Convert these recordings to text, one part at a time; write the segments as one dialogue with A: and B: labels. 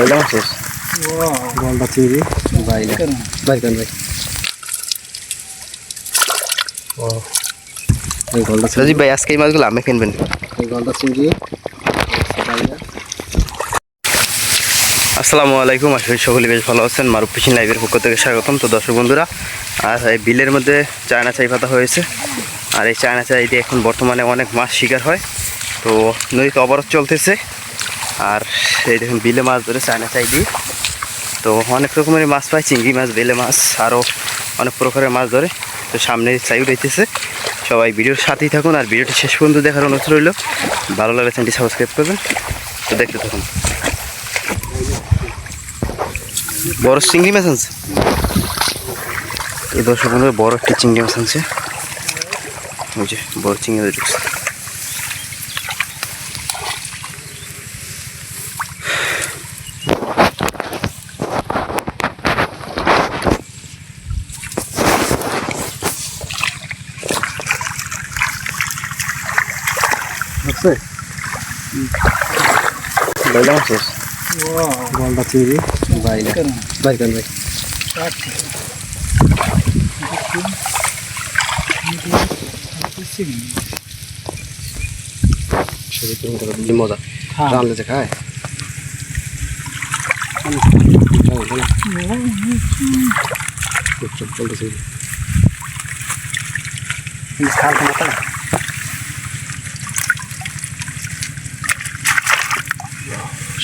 A: গলদা চিংড়ি
B: বাইলা
A: ভাই কেন ভাই ও এই গলদা চিংড়ি
B: ভাই আজকে এই মাছগুলো আমি কিনবেন
A: এই গলদা চিংড়ি
B: আসসালামু আলাইকুম আশা করি সকলে বেশ ভালো আছেন। মারুফ ফিশিং লাইভের পক্ষ থেকে স্বাগতম। তো দর্শক বন্ধুরা আর এই বিলের মধ্যে চায়না চাই পাতা হয়েছে। আর এই চায়না চাই দিয়ে এখন বর্তমানে অনেক মাছ শিকার হয়। তো নদীতে অবরোধ চলতেছে। আর এই দেখুন বিলে মাছ ধরে চাই দিয়ে তো অনেক রকমের মাছ পায়, চিংড়ি মাছ, বেলে মাছ আরও অনেক প্রকারের মাছ ধরে। তো সামনে চাই উঠাইতেছে সবাই ভিডিওর সাথেই থাকুন আর ভিডিওটি শেষ পর্যন্ত দেখার অনুরোধ রইল। ভালো লাগলে চ্যানেলটি সাবস্ক্রাইব করবেন। তো দেখতে থাকুন। বড় চিংড়ি মাছ আনছে। এই দর্শক বড় একটি চিংড়ি মাছ আনছে। বড় চিংড়ি
A: বুঝছে
B: বাইলা মাছের
A: গলদা চিংড়ি
B: বাইলা
A: ভাই? কেন ভাই মজা? মজা রানলে যে খায়? চলতেছে খাল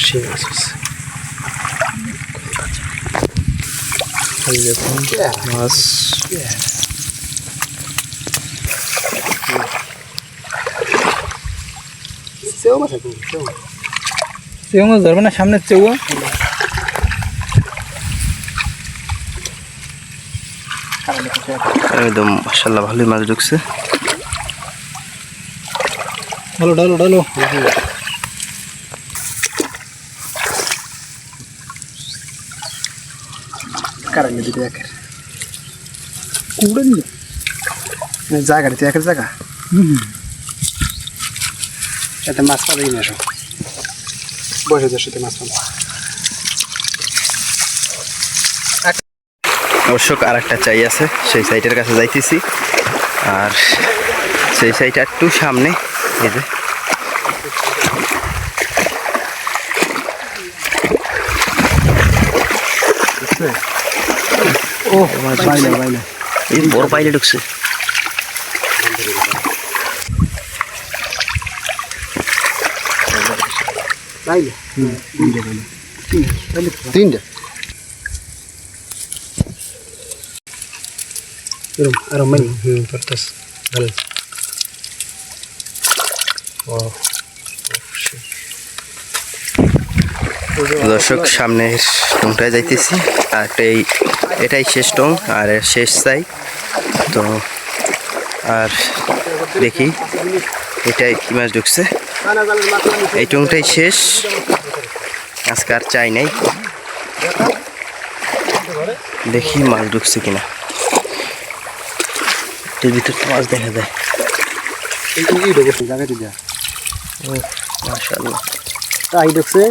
A: শিং মাছ। আছে এই দেখুন মাছ।
C: চেউ মাছ ধরবে না সামনে চেউ
B: একদম মাসাল্লাহ ভালোই মাছ ঢুকছে।
C: ডালো ডালো। ডালো
A: জায়গা এতে মাছ পাবেই না সব? বসে যার সাথে মাছ পাবে।
B: দর্শক আর একটা চাই আছে সেই সাইটের কাছে যাইতেছি। আর সেই সাইটটা একটু সামনে এই যে।
A: ও বাইলে বাইলে
B: এই বড় পাইলে ঢুকছে
A: বাইলে তিনটে বাইলে তিনটে এরম আরও মানি হুম পড়তাস ভালো ও
B: দর্শক সামনের টংটায় যাইতেছি। আর এই এটাই শেষ টং আর শেষ চাই তো আর দেখি এটাই কি মাছ ঢুকছে। এই টংটাই শেষ। আজকে আর চাই নাই। দেখি মাছ ঢুকছে কিনা। এর ভিতর তো মাছ দেখা যায় মাশাআল্লাহ।
A: তাই দেখছে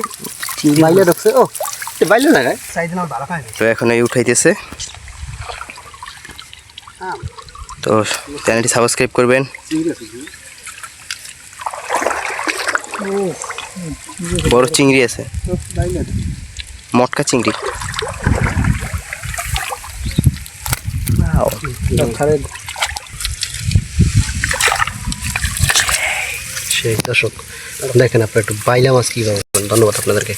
A: বাইলে ও বাইলে না
B: তো এখন এই উঠাইতেছে। তো চ্যানেলটি সাবস্ক্রাইব করবেন। বড় চিংড়ি আছে। মটকা চিংড়ি।
A: সেই দর্শক দেখেন আপনার একটু বাইলা মাছ কি পাবেন ধন্যবাদ আপনাদেরকে।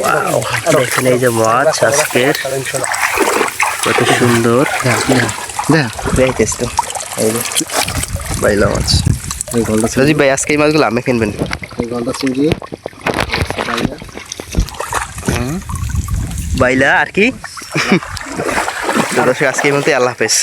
B: ওয়াও দেখেন এই যে মাছ আজকের। কত সুন্দর।
A: দেখ।
B: এই যে বাইলা মাছ।
A: এই গলদা চিংড়ি।
B: ভাই আজকে এই মাছগুলো আমি কিনবেন।
A: এই গলদা চিংড়ি। বাইলা
B: আর কি? দর্শক আজকে এই মধ্যে আল্লাহ হাফেজ।